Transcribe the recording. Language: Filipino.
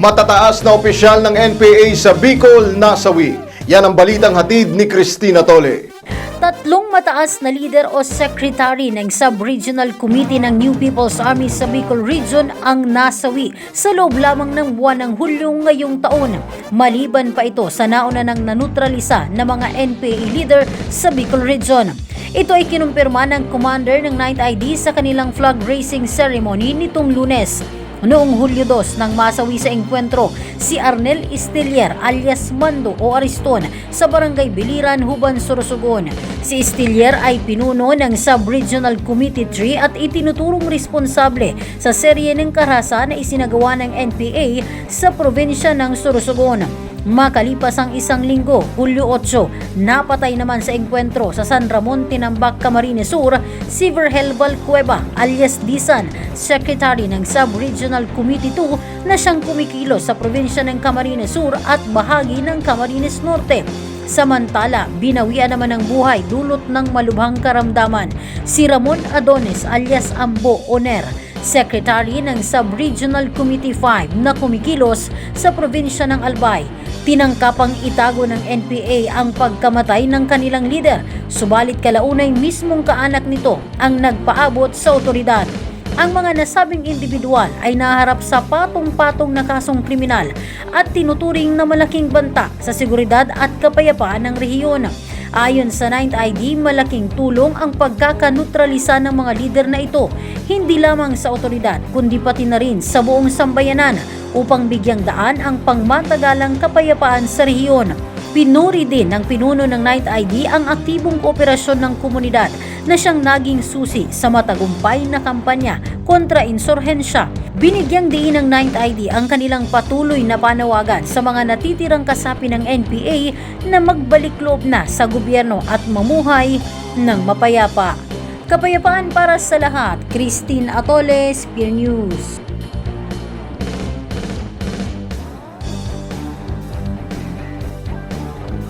Matataas na opisyal ng NPA sa Bicol, nasawi. Yan ang balitang hatid ni Christina Tole. Tatlong mataas na leader o secretary ng Sub-Regional Committee ng New People's Army sa Bicol Region ang nasawi sa loob lamang ng buwan ng Hulyo ngayong taon. Maliban pa ito sa nauna ng nanutralisa ng mga NPA leader sa Bicol Region. Ito ay kinumpirma ng commander ng 9th ID sa kanilang flag raising ceremony nitong lunes. Noong Hulyo 2 nang masawi sa engkwentro si Arnel Estillier alias Mando o Ariston sa Barangay Biliran, Huban, Sorsogon. Si Estillier ay pinuno ng Sub-Regional Committee 3 at itinuturong responsable sa serye ng karahasan na isinagawa ng NPA sa probinsya ng Sorsogon. Makalipas ang isang linggo, Hulyo 8, napatay naman sa engkwentro sa San Ramon, Tinambak, Camarines Sur, si Vergel Cueva alias Disan, Secretary ng Sub-Regional Committee 2 na siyang kumikilos sa probinsya ng Camarines Sur at bahagi ng Camarines Norte. Samantala, binawian naman ng buhay dulot ng malubhang karamdaman si Ramon Adonis alias Ambo Oner, Secretary ng Sub-Regional Committee 5 na kumikilos sa probinsya ng Albay. Tinangkapang itago ng NPA ang pagkamatay ng kanilang leader, subalit kalaunay mismong kaanak nito ang nagpaabot sa otoridad. Ang mga nasabing individual ay naharap sa patong-patong na kasong kriminal at tinuturing na malaking banta sa seguridad at kapayapaan ng rehiyon. Ayon sa 9th ID, malaking tulong ang pagkakanutralisa ng mga lider na ito, hindi lamang sa otoridad kundi pati na rin sa buong sambayanan upang bigyang daan ang pangmatagalang kapayapaan sa rehiyon. Pinuri din ng pinuno ng 9th ID ang aktibong kooperasyon ng komunidad na siyang naging susi sa matagumpay na kampanya kontra insurhensya. Binigyang diin ng 9th ID ang kanilang patuloy na panawagan sa mga natitirang kasapi ng NPA na magbalik loob na sa gobyerno at mamuhay ng mapayapa. Kapayapaan para sa lahat, Christine Atoles, Spear News.